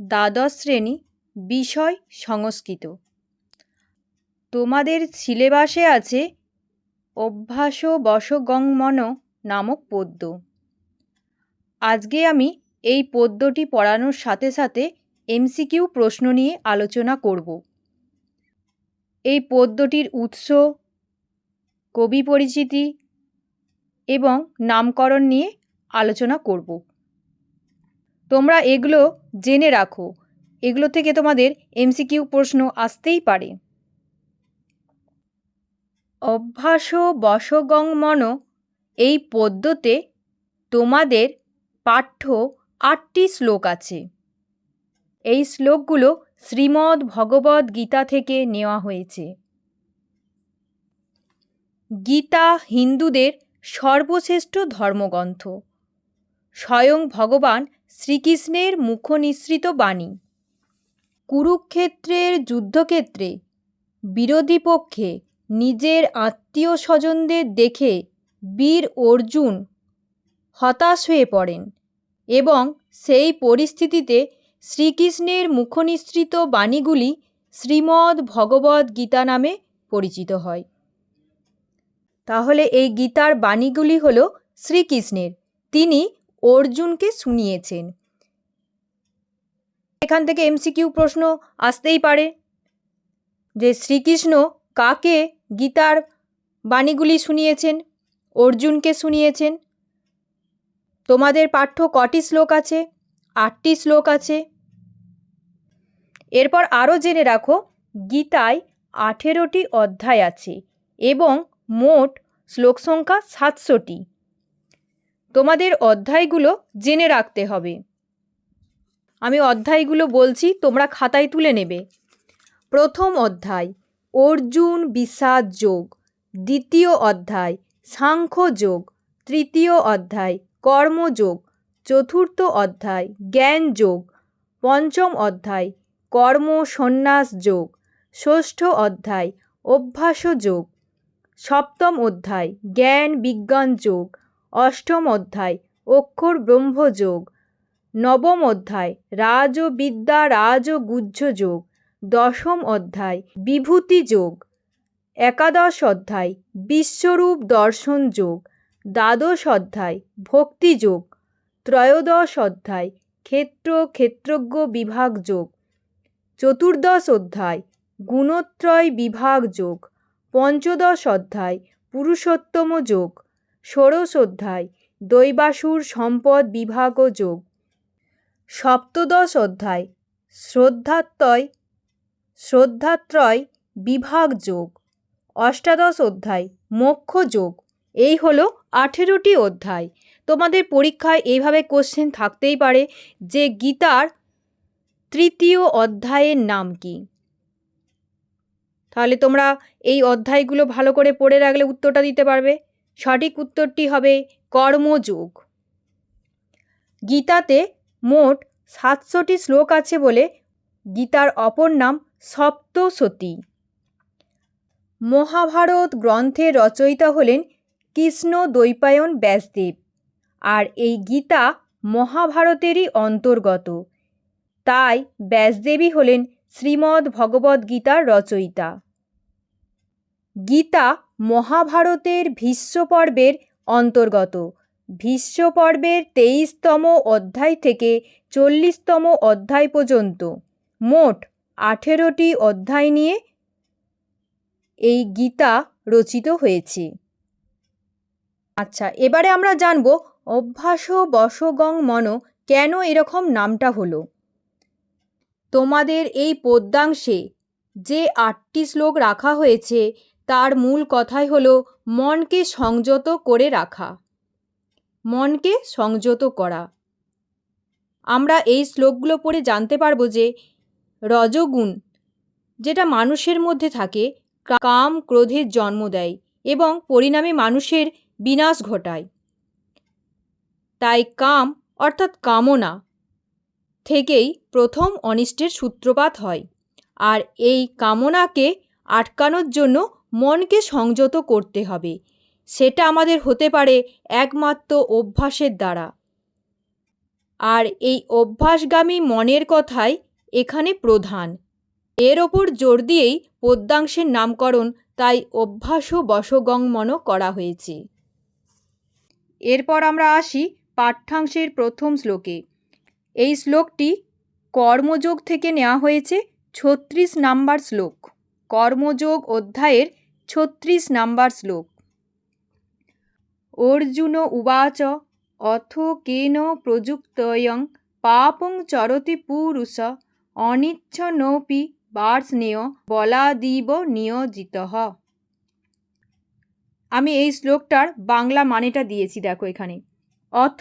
দ্বাদশ শ্রেণি, বিষয় সংস্কৃত। তোমাদের সিলেবাসে আছে অভ্যাস বশগংমন নামক পদ্য। আজকে আমি এই পদ্যটি পড়ানোর সাথে সাথে এমসিকিউ প্রশ্ন নিয়ে আলোচনা করব। এই পদ্যটির উৎস, কবি পরিচিতি এবং নামকরণ নিয়ে আলোচনা করব। তোমরা এগুলো জেনে রাখো। এগুলো থেকে তোমাদের এমসিকিউ প্রশ্ন আসতেই পারে। অভ্যাস বশগংমন এই পদ্যতে তোমাদের পাঠ্য আটটি শ্লোক আছে। এই শ্লোকগুলো শ্রীমদ্ ভগবদ্ গীতা থেকে নেওয়া হয়েছে। গীতা হিন্দুদের সর্বশ্রেষ্ঠ ধর্মগ্রন্থ। স্বয়ং ভগবান শ্রীকৃষ্ণের মুখনিসৃত বাণী। কুরুক্ষেত্রের যুদ্ধক্ষেত্রে বিরোধী পক্ষে নিজের আত্মীয় স্বজনদের দেখে বীর অর্জুন হতাশ হয়ে পড়েন এবং সেই পরিস্থিতিতে শ্রীকৃষ্ণের মুখনিসৃত বাণীগুলি শ্রীমদ্ ভগবদ্ গীতা নামে পরিচিত হয়। তাহলে এই গীতার বাণীগুলি হল শ্রীকৃষ্ণের। তিনি অর্জুনকে শুনিয়েছেন। এখান থেকে এমসিকিউ প্রশ্ন আসতেই পারে যে শ্রীকৃষ্ণ কাকে গীতার বাণীগুলি শুনিয়েছেন, অর্জুনকে শুনিয়েছেন? তোমাদের পাঠ্য কটি শ্লোক আছে? আটটি শ্লোক আছে। এরপর আরও জেনে রাখো, গীতায় আঠেরোটি অধ্যায় আছে এবং মোট শ্লোক সংখ্যা সাতশোটি। তোমাদের অধ্যায়গুলো জেনে রাখতে হবে। আমি অধ্যায়গুলো বলছি, তোমরা খাতায় তুলে নেবে। প্রথম অধ্যায়, অর্জুন বিষাদ যোগ। দ্বিতীয় অধ্যায়, সাংখ্য যোগ। তৃতীয় অধ্যায় কর্মযোগ চতুর্থ অধ্যায়, জ্ঞান যোগ। পঞ্চম অধ্যায়, কর্ম সন্ন্যাস যোগ। ষষ্ঠ অধ্যায়, অভ্যাস যোগ। সপ্তম অধ্যায়, জ্ঞান বিজ্ঞান যোগ। অষ্টম অধ্যায়, অক্ষর ব্রহ্মযোগ। নবম অধ্যায়, রাজবিদ্যা রাজগুহ্য যোগ। দশম অধ্যায়, বিভূতি যোগ। একাদশ অধ্যায়, বিশ্বরূপ দর্শন যোগ। দ্বাদশ অধ্যায় ভক্তিযোগ ত্রয়োদশ অধ্যায়, ক্ষেত্র ক্ষেত্রজ্ঞ বিভাগ যোগ। চতুর্দশ অধ্যায়, গুণত্রয় বিভাগ যোগ। পঞ্চদশ অধ্যায়, পুরুষোত্তম যোগ। ষোড়শ অধ্যায় দৈবাসুর সম্পদ বিভাগ ও যোগ। সপ্তদশ অধ্যায় শ্রদ্ধাত্রয় শ্রদ্ধাত্রয় বিভাগ যোগ। অষ্টাদশ অধ্যায় মোক্ষ যোগ। এই হলো আঠেরোটি অধ্যায়। তোমাদের পরীক্ষায় এইভাবে কোশ্চেন থাকতেই পারে যে গীতার তৃতীয় অধ্যায়ের নাম কি। তাহলে তোমরা এই অধ্যায়গুলো ভালো করে পড়ে রাখলে উত্তরটা দিতে পারবে। সঠিক উত্তরটি হবে কর্মযোগ। গীতাতে মোট সাতশোটি শ্লোক আছে বলে গীতার অপর নাম সপ্তসতী মহাভারত গ্রন্থের রচয়িতা হলেন কৃষ্ণ দ্বৈপায়ন ব্যাসদেব আর এই গীতা মহাভারতেরই অন্তর্গত। তাই ব্যাসদেবী হলেন শ্রীমদ্ ভগবদ্ গীতার রচয়িতা। গীতা মহাভারতের ভীষ্ম পর্বের অন্তর্গত। ভীষ্ম পর্বের তেইশতম অধ্যায় থেকে চল্লিশতম অধ্যায় পর্যন্ত। মোট আঠেরোটি অধ্যায় নিয়ে এই গীতা রচিত হয়েছে। আচ্ছা এবারে আমরা জানব অভ্যাস বশগং মন কেন এরকম নামটা হলো। তোমাদের এই পদ্যাংশে যে আটটি শ্লোক রাখা হয়েছে তার মূল কথাই হলো, মনকে সংযত করে রাখা। মনকে সংযত করা। আমরা এই শ্লোকগুলো পড়ে জানতে পারব যে, রজগুণ, যেটা মানুষের মধ্যে থাকে, কাম ক্রোধের জন্ম দেয় এবং পরিণামে মানুষের বিনাশ ঘটায়। তাই কাম অর্থাৎ কামনা থেকেই প্রথম অনিষ্টের সূত্রপাত হয়। আর এই কামনাকে আটকানোর জন্য মনকে সংযত করতে হবে। সেটা আমাদের হতে পারে একমাত্র অভ্যাসের দ্বারা। আর এই অভ্যাসগামী মনের কথাই এখানে প্রধান। এর ওপর জোর দিয়েই পদ্যাংশের নামকরণ তাই অভ্যাস ও বশগংমন করা হয়েছে। এরপর আমরা আসি পাঠ্যাংশের প্রথম শ্লোকে। এই শ্লোকটি কর্মযোগ থেকে নেওয়া হয়েছে, ছত্রিশ নাম্বার শ্লোক, কর্মযোগ অধ্যায়ের ছত্রিশ নাম্বার শ্লোক। অর্জুন উবাচ, অথ কেন প্রযুক্তয়ং পাপং চরতি পুরুষ অনিচ্ছনোপি বার্ষ্ণেয় বলাদিব নিয়োজিত। আমি এই শ্লোকটার বাংলা মানেটা দিয়েছি দেখো এখানে। অথ,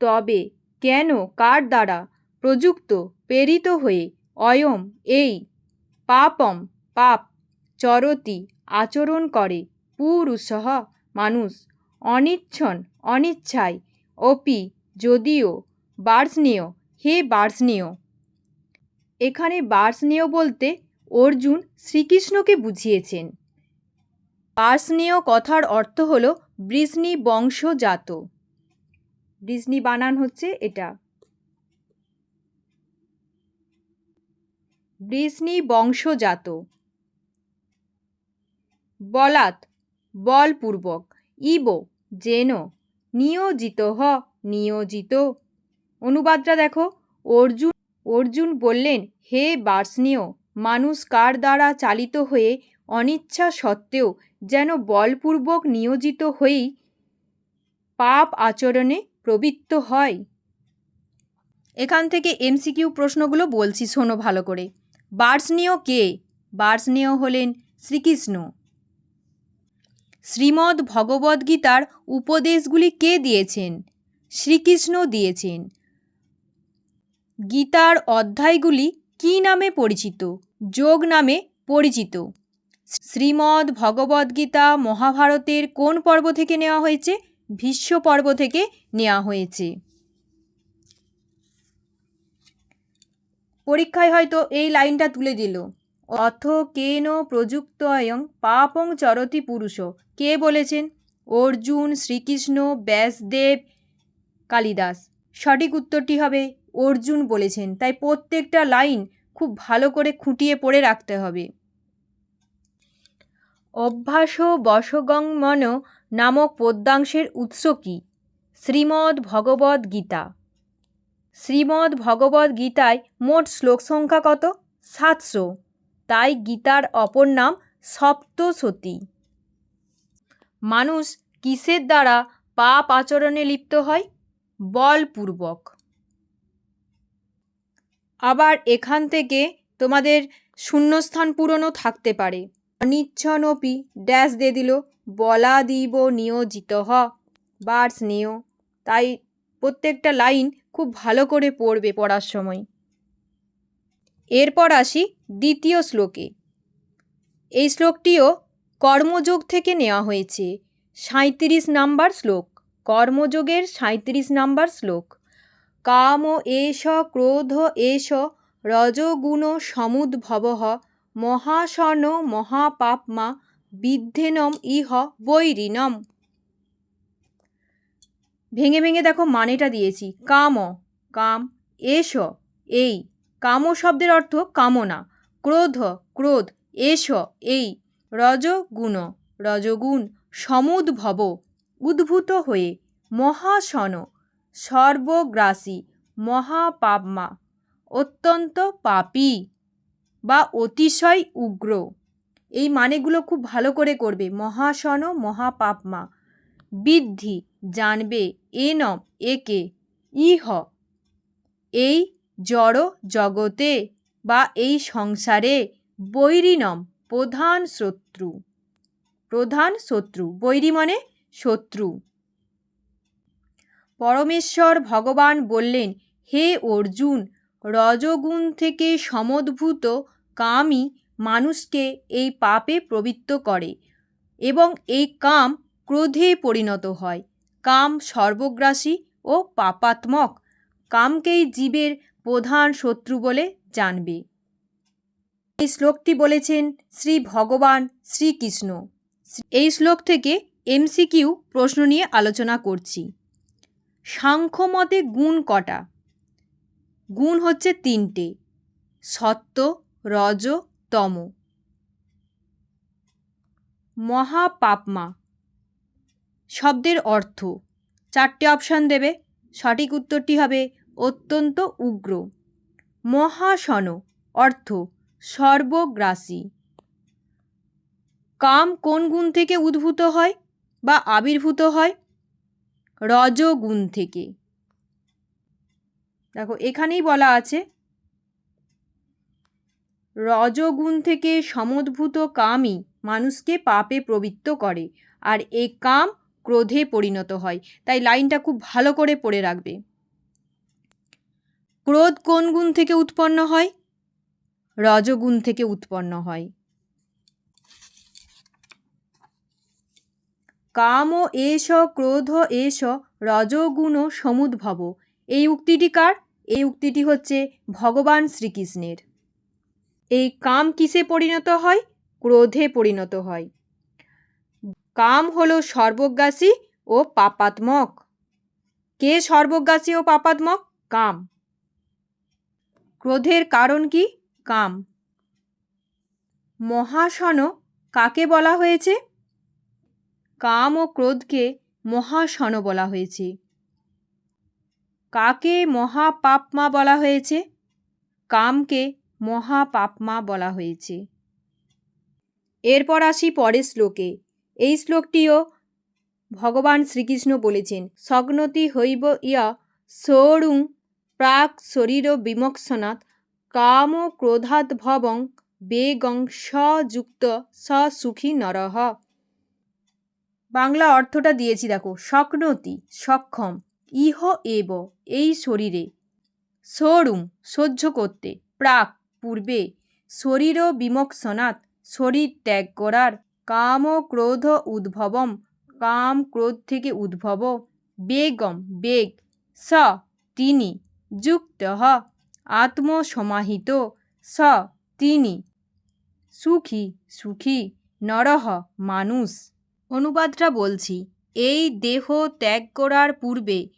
তবে, কেন, কার দ্বারা প্রযুক্ত, প্রেরিত হয়ে, অয়ম, এই, পাপম, পাপ, চরতি আচরণ করে। পুরুষহ মানুষ। অনিচ্ছন, অনিচ্ছায়। অপি, যদিও বার্ষ্ণেয় হে বার্ষ্ণেয় এখানে বার্ষ্ণেয় বলতে অর্জুন শ্রীকৃষ্ণকে বুঝিয়েছেন। পার্সনীয় কথার অর্থ হল বৃষ্ণি বংশজাত। বৃষ্ণি বানান হচ্ছে এটা। বৃষ্ণি বংশজাত। বলাত বলপূর্বক, ইব যেন নিয়োজিত হ, নিয়োজিত। অনুবাদটা দেখো, অর্জুন অর্জুন বললেন, হে বার্ষ্ণীয় মানুষ কার দ্বারা চালিত হয়ে অনিচ্ছা সত্ত্বেও যেন বলপূর্বক নিয়োজিত হয়েই পাপ আচরণে প্রবৃত্ত হয়? এখান থেকে এমসিকিউ প্রশ্নগুলো বলছি, শোনো ভালো করে। বার্ষ্ণীয় কে? বার্ষ্ণেয় হলেন শ্রীকৃষ্ণ। শ্রীমদ্ ভগবদ্গীতার উপদেশগুলি কে দিয়েছেন? শ্রীকৃষ্ণ দিয়েছেন। গীতার অধ্যায়গুলি কী নামে পরিচিত? যোগ নামে পরিচিত। শ্রীমদ্ ভগবদ্গীতা মহাভারতের কোন পর্ব থেকে নেওয়া হয়েছে? ভীষ্ম পর্ব থেকে নেওয়া হয়েছে। পরীক্ষায় হয়তো এই লাইনটা তুলে দিল। অথ কেন প্রযুক্ত অয়ং পাপং চরতি পুরুষ? কে বলেছেন? অর্জুন, শ্রীকৃষ্ণ, ব্যাসদেব, কালিদাস। সঠিক উত্তরটি হবে অর্জুন বলেছেন। তাই প্রত্যেকটা লাইন খুব ভালো করে খুঁটিয়ে পড়ে রাখতে হবে। অভ্যাস বশগং মন নামক পদ্যাংশের উৎস কী? শ্রীমদ্ ভগবদ্ গীতা। শ্রীমদ্ ভগবদ্ গীতায় মোট শ্লোক সংখ্যা কত? সাতশো। তাই গীতার অপর নাম সপ্তসতী। মানুষ কিসের দ্বারা পাপ আচরণে লিপ্ত হয়? বলপূর্বক। আবার এখান থেকে তোমাদের শূন্যস্থান পূরণও থাকতে পারে। অনিচ্ছনপি ড্যাশ দিয়ে দিল, বলা দিব নিয়োজিত হ বার স্নেহ তাই প্রত্যেকটা লাইন খুব ভালো করে পড়বে পড়ার সময়। এরপর আসি দ্বিতীয় শ্লোকে। এই শ্লোকটিও কর্মযোগ থেকে নেওয়া হয়েছে। সাঁত্রিশ নাম্বার শ্লোক, কর্মযোগের সাঁত্রিশ নাম্বার শ্লোক। কাম এষ ক্রোধ এষ রজগুণ সমুদ্ভব মহাসন মহাপাপমা বিদ্ধেনম ইহ বৈরিনম। ভেঙে ভেঙে দেখো মানেটা দিয়েছি। কাম কাম এস এই। কাম শব্দের অর্থ কামনা। ক্রোধ ক্রোধ, এস, এই। রজগুণ রজগুণ, সমুদ্ভব, উদ্ভূত হয়ে, মহাসন, সর্বগ্রাসী, মহাপাপমা, অত্যন্ত পাপী বা অতিশয় উগ্র। এই মানেগুলো খুব ভালো করে করবে। মহাসন, মহাপাপমা। বৃদ্ধি, জানবে, এনম, একে। ইহ, এই জড় জগতে বা এই সংসারে বৈরিনম, প্রধান শত্রু। প্রধান শত্রু, বৈরী মানে শত্রু। পরমেশ্বর ভগবান বললেন, হে অর্জুন, রজগুণ থেকে সমদ্ভূত কামই মানুষকে এই পাপে প্রবৃত্ত করে এবং এই কাম ক্রোধে পরিণত হয়। কাম সর্বগ্রাসী ও পাপাত্মক। কামকেই জীবের প্রধান শত্রু বলে জানবে। এই শ্লোকটি বলেছেন শ্রী ভগবান শ্রীকৃষ্ণ। এই শ্লোক থেকে এমসিকিউ প্রশ্ন নিয়ে আলোচনা করছি। সাংখ্যমতে গুণ কটা? গুণ হচ্ছে তিনটে, সত্য, রজ, তম। মহাপাপমা। শব্দের অর্থ। চারটে অপশান দেবে। সঠিক উত্তরটি হবে অত্যন্ত উগ্র। মহাসন অর্থ সর্বগ্রাসী। কাম কোন গুণ থেকে উদ্ভূত হয় বা আবির্ভূত হয়? রজগুণ থেকে। দেখো, এখানেই বলা আছে, রজগুণ থেকে সমদ্ভূত কামই মানুষকে পাপে প্রবৃত্ত করে, আর এই কাম ক্রোধে পরিণত হয়। তাই লাইনটা খুব ভালো করে পড়ে রাখবে। ক্রোধ কোন গুণ থেকে উৎপন্ন হয়? রজগুণ থেকে উৎপন্ন হয়। কাম এষ, ক্রোধ এষ, রজগুণ সমুদ্ভব। এই উক্তিটি কার? এই উক্তিটি হচ্ছে ভগবান শ্রীকৃষ্ণের। এই কাম কিসে পরিণত হয়? ক্রোধে পরিণত হয়। কাম হল সর্বগ্রাসী ও পাপাত্মক। কে সর্বগ্রাসী ও পাপাত্মক? কাম। ক্রোধের কারণ কি? কাম। মহাসন কাকে বলা হয়েছে? কাম ও ক্রোধকে মহাসন বলা হয়েছে। কাকে মহাপাপমা বলা হয়েছে? কামকে মহাপাপমা বলা হয়েছে। এরপর আসি পরের শ্লোকে। এই শ্লোকটিও ভগবান শ্রীকৃষ্ণ বলেছেন, সগ্নতি হইব ইয়া সৌরুং প্রাক শরীর বিমোক্ষণাৎ কাম ক্রোধাদ্ভবং বেগং সযুক্ত স সুখী নরহ। বাংলা অর্থটা দিয়েছি দেখো স্বপ্নতি সক্ষম, ইহ এব, এই শরীরে। সরুম, সহ্য করতে, প্রাক, পূর্বে। শরীর বিমোক্ষণাৎ শরীর ত্যাগ করার। কাম ক্রোধ উদ্ভবম, কাম ক্রোধ থেকে উদ্ভব। বেগম, বেগ, স, তিনি। যুক্ত আত্মসমাহিত স তিনি। সুখী সুখী নরহ মানুষ। অনুবাদটা বলছি, এই দেহ ত্যাগ করার পূর্বে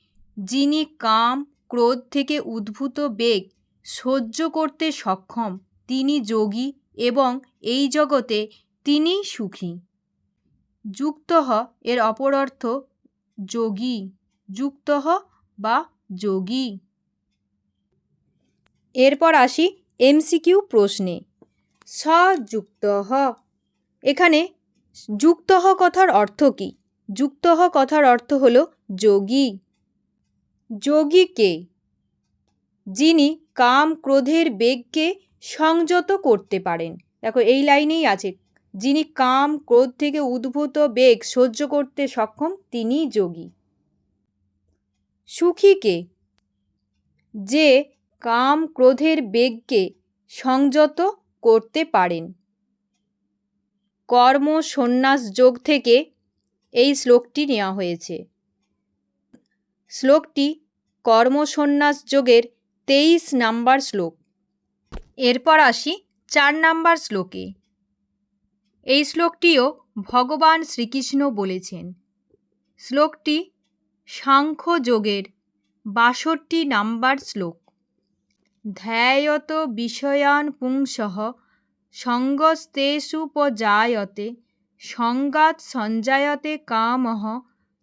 যিনি কাম, ক্রোধ থেকে উদ্ভূত বেগ সহ্য করতে সক্ষম, তিনি যোগী এবং এই জগতে তিনিই সুখী। যুক্ত এর অপর অর্থ যোগী, যুক্ত বা যোগী। এরপর আসি এমসিকিউ প্রশ্নে। সযুক্ত এখানে যুক্ত হ কথার অর্থ কী? যুক্ত হ কথার অর্থ হলো যোগী। যোগী কে? যিনি কাম ক্রোধের বেগকে সংযত করতে পারেন। দেখো, এই লাইনেই আছে, যিনি কাম ক্রোধ থেকে উদ্ভূত বেগ সহ্য করতে সক্ষম, তিনি যোগী। সুখীকে যে কাম ক্রোধের বেগকে সংযত করতে পারেন। কর্ম সন্ন্যাস যোগ থেকে এই শ্লোকটি নেওয়া হয়েছে। শ্লোকটি কর্মসন্ন্যাস যোগের তেইশ নাম্বার শ্লোক। এরপর আসি চার নাম্বার শ্লোকে। এই শ্লোকটিও ভগবান শ্রীকৃষ্ণ বলেছেন। শ্লোকটি সাংখ্য যোগের বাষট্টি নাম্বার শ্লোক। ধ্যায়ত বিষয়ান পুংসহ সঙ্গস্তেষুপজায়তে সংগাত সঞ্জায়তে কামহ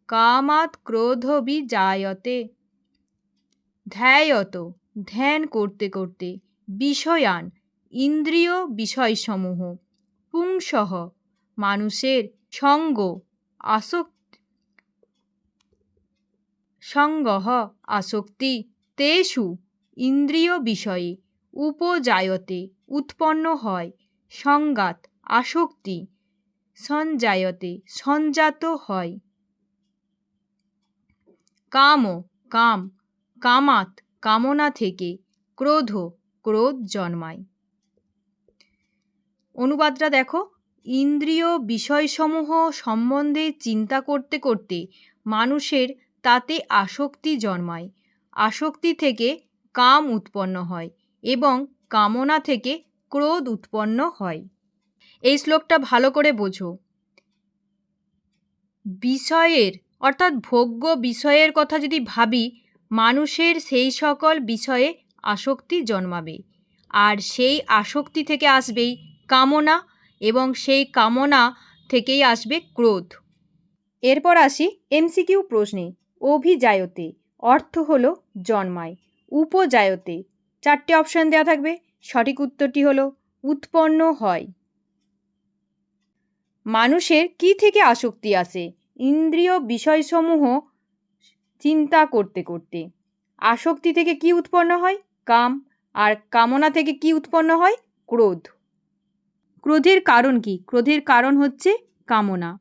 কামাত ক্রোধবিজায়তে। ধ্যায়ত, ধ্যান করতে করতে, বিষয়ান, ইন্দ্রিয় বিষয়সমূহ পুংসহ মানুষের সঙ্গ, আসক্তি সঙ্গহ আসক্তি, তেষু ইন্দ্রিয় বিষয়ে, উপজায়তে উৎপন্ন হয় সংঘাত আসক্তি, সঞ্জায়তে সঞ্জাত হয়। কাম কাম, কামাত, কামনা থেকে ক্রোধ ক্রোধ জন্মায়। অনুবাদটা দেখো, ইন্দ্রিয় বিষয়সমূহ সম্বন্ধে চিন্তা করতে করতে মানুষের তাতে আসক্তি জন্মায়। আসক্তি থেকে কাম উৎপন্ন হয় এবং কামনা থেকে ক্রোধ উৎপন্ন হয়। এই শ্লোকটা ভালো করে বোঝো। বিষয়ের, অর্থাৎ ভোগ্য বিষয়ের কথা যদি ভাবি, মানুষের সেই সকল বিষয়ে আসক্তি জন্মাবে। আর সেই আসক্তি থেকে আসবেই কামনা এবং সেই কামনা থেকেই আসবে ক্রোধ। এরপর আসি এমসিকিউ প্রশ্নে। অভিজায়তে অর্থ হলো জন্মায়। উপজায়তে। চারটে অপশান দেওয়া থাকবে। সঠিক উত্তরটি হলো উৎপন্ন হয়। মানুষের কি থেকে আসক্তি আসে ইন্দ্রিয় বিষয়সমূহ চিন্তা করতে করতে। আসক্তি থেকে কি উৎপন্ন হয়? কাম। আর কামনা থেকে কি উৎপন্ন হয়? ক্রোধ। ক্রোধের কারণ কি? ক্রোধের কারণ হচ্ছে কামনা।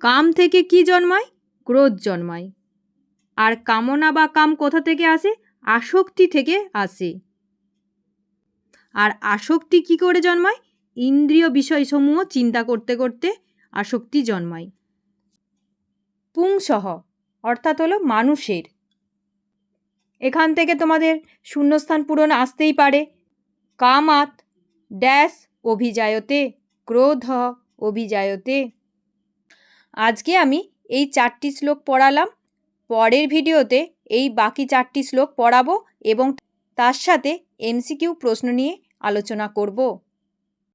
কাম থেকে কি জন্মায়? ক্রোধ জন্মায়। আর কামনা বা কাম কোথা থেকে আসে? আসক্তি থেকে আসে। আর আসক্তি কি করে জন্মায়? ইন্দ্রিয় বিষয়সমূহ চিন্তা করতে করতে আসক্তি জন্মায়। পুংসহ, অর্থাৎ হলো মানুষের। এখান থেকে তোমাদের শূন্যস্থান পূরণ আসতেই পারে। কামাত ড্যাশ, অভিজায়তে। ক্রোধ, অভিজায়তে। আজকে আমি এই চারটি শ্লোক পড়ালাম। পরের ভিডিওতে এই বাকি চারটি শ্লোক পড়াবো এবং তার সাথে এমসিকিউ প্রশ্ন নিয়ে আলোচনা করব।